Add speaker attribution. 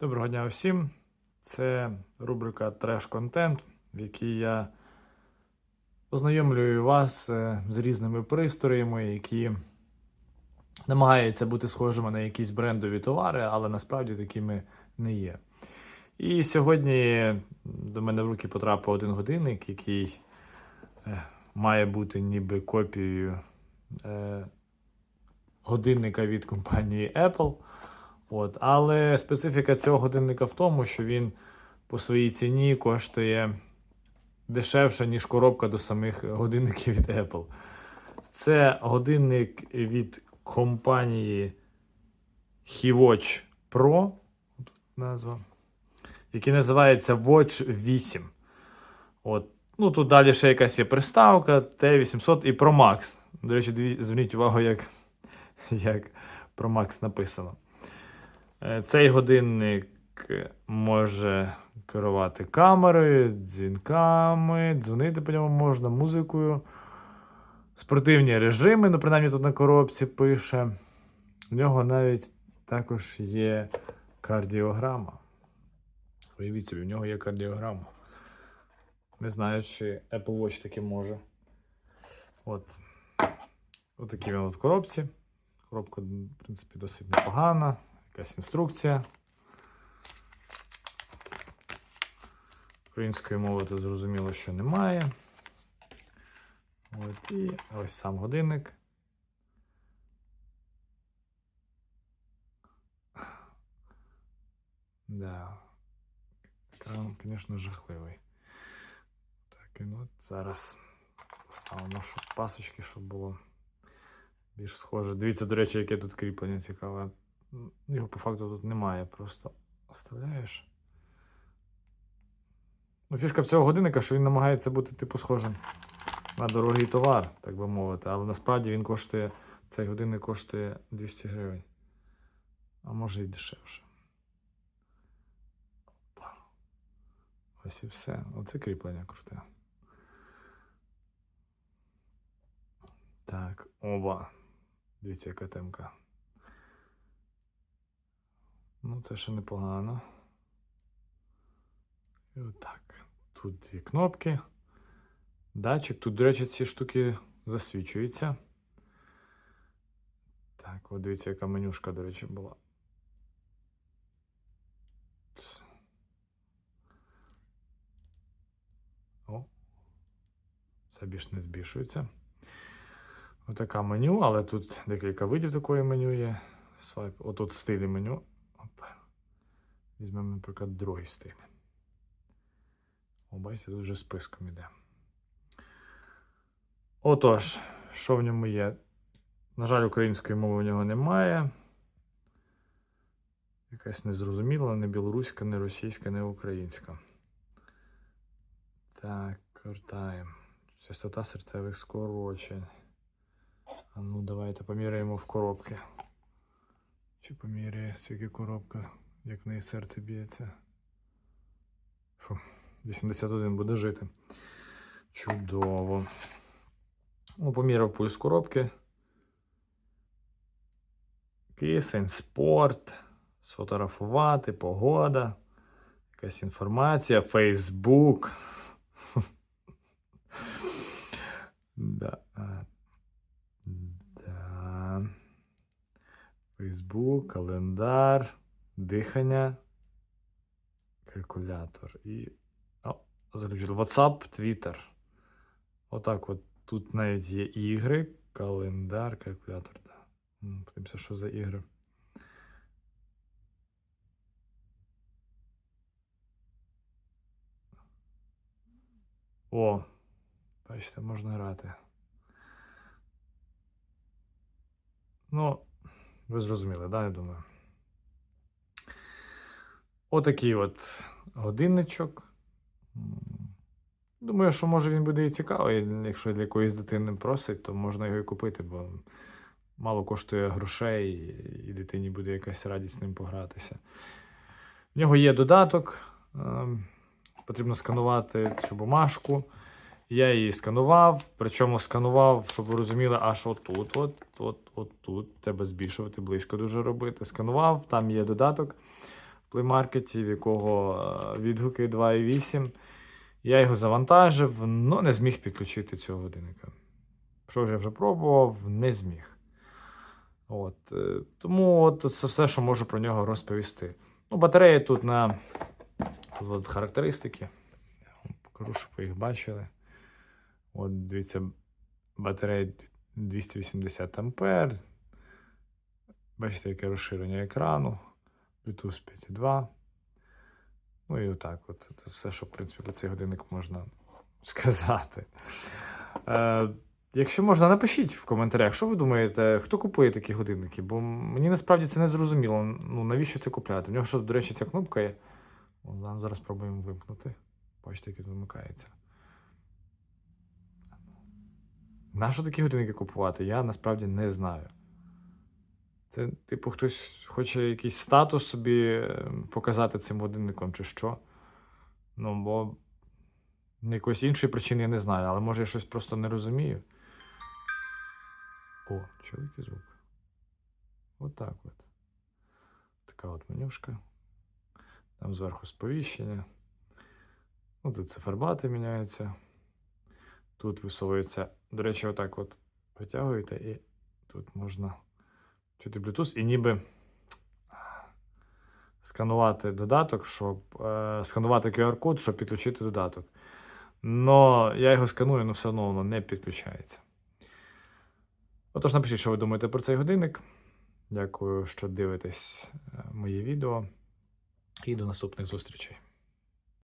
Speaker 1: Доброго дня всім. Це рубрика Треш контент, в якій я познайомлюю вас е, з різними пристроями, які намагаються бути схожими на якісь брендові товари, але насправді такими не є. І сьогодні до мене в руки потрапив один годинник, який е, має бути ніби копією е, годинника від компанії Apple. От. Але специфіка цього годинника в тому, що він по своїй ціні коштує дешевше, ніж коробка до самих годинників від Apple. Це годинник від компанії HiWatch Pro, тут назва, який називається Watch 8. От. Ну, тут далі ще якась є приставка T800 і Pro Max. До речі, зверніть увагу, як, як Pro Max написано. Е, Цей годинник може керувати камерою, дзвінками, дзвонити по ньому можна, музикою. Спортивні режими, ну, принаймні тут на коробці пише. В нього навіть також є кардіограма. Уявіть собі, в нього є кардіограма. Не знаю, чи Apple Watch таке може. От. Отакий він от в коробці. Коробка, в принципі, досить непогана. Якась інструкція. Української мови тут зрозуміло, що немає. От і ось сам годинник. Да. Екран, звісно, жахливий. Так, і ну зараз поставимо, щоб пасочки, щоб було більш схоже. Дивіться, до речі, яке тут кріплення цікаве. Його по факту тут немає, просто вставляєш. Ну, фішка в цього годинника, що він намагається бути типу схожим на дорогий товар, так би мовити. Але насправді він коштує, цей годинник коштує 200 гривень. А може і дешевше. Опа. Ось і все. Оце кріплення круте. Так, оба. Дивіться, яка темка. Ну, це ще непогано. І отак. Тут дві кнопки. Датчик. Тут, до речі, ці штуки засвічуються. Так, от дивіться, яка менюшка, до речі, була. О. Це більш не збільшується. Отака меню, але тут декілька видів такої меню є. Свайп. Отут стилі меню. Візьмемо, наприклад, другий стиль. О, бачите, тут вже списком іде. Отож, що в ньому є? На жаль, української мови в нього немає. Якась незрозуміла, не білоруська, не російська, не українська. Так, картаємо. Частота серцевих скорочень. А ну, давайте поміряємо в коробки. Чи поміряє, скільки коробка, як в неї серце б'ється. Фу, 81 буде жити. Чудово. Ну, поміряв пульс коробки. Кисень, спорт, сфотографувати, погода, якась інформація, Фейсбук. Фейсбук, календар, дихання, калькулятор і. О, заключили. WhatsApp, Twitter. Отак от тут навіть є ігри, календар, калькулятор. Да. Подивимося, що за ігри. О, бачите, можна грати. Ну, ви зрозуміли, да, я думаю. Отакий от годинничок. Думаю, що може він буде і цікавий. Якщо для якоїсь дитини просить, то можна його і купити, бо мало коштує грошей, і дитині буде якась радість з ним погратися. В нього є додаток. ем, Потрібно сканувати цю бумажку. Я її сканував, причому сканував, щоб ви розуміли, аж отут, от, от, от тут. Треба збільшувати, близько дуже робити. Сканував, там є додаток. Play в якого е, відгуки 2.8. Я його завантажив, але не зміг підключити цього годинника. Що я вже пробував, не зміг. От, е, тому от це все, що можу про нього розповісти. Ну, батарея тут на тут от характеристики. Я вам покажу, щоб ви їх бачили. От дивіться, батарея 280 ампер. Бачите, яке розширення екрану. Bluetooth 5.2. Ну і отак. От. Це все, що, в принципі, про цей годинник можна сказати. Е, якщо можна, напишіть в коментарях, що ви думаєте, хто купує такі годинники? Бо мені насправді це не зрозуміло. Ну, навіщо це купляти? В нього що, до речі, ця кнопка є. О, зараз- спробуємо вимкнути. Бачите, як він вимикається. Нащо такі годинники купувати? Я насправді не знаю. Це, типу, хтось хоче якийсь статус собі е, показати цим годинником, чи що. Ну, бо якоїсь іншої причини я не знаю, але може я щось просто не розумію. О, чоловікий звук. Отак от, от. Така от менюшка. Там зверху сповіщення. Ну, тут циферблати міняються. Тут висовується. До речі, отак от витягуєте, і тут можна чути Bluetooth, і ніби сканувати додаток, щоб е, сканувати QR-код, щоб підключити додаток. Но я його сканую, але все одно воно не підключається. Отож, напишіть, що ви думаєте про цей годинник. Дякую, що дивитесь е, мої відео. І до наступних зустрічей.